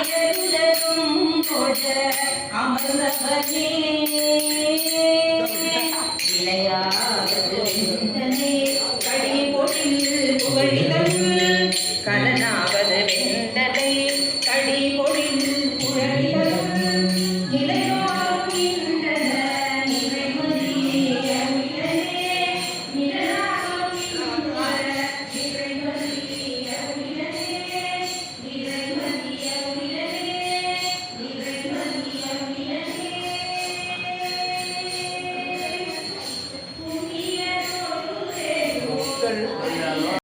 ആയരുലതും കൊട അമൃതവനേ ഇളയാതെ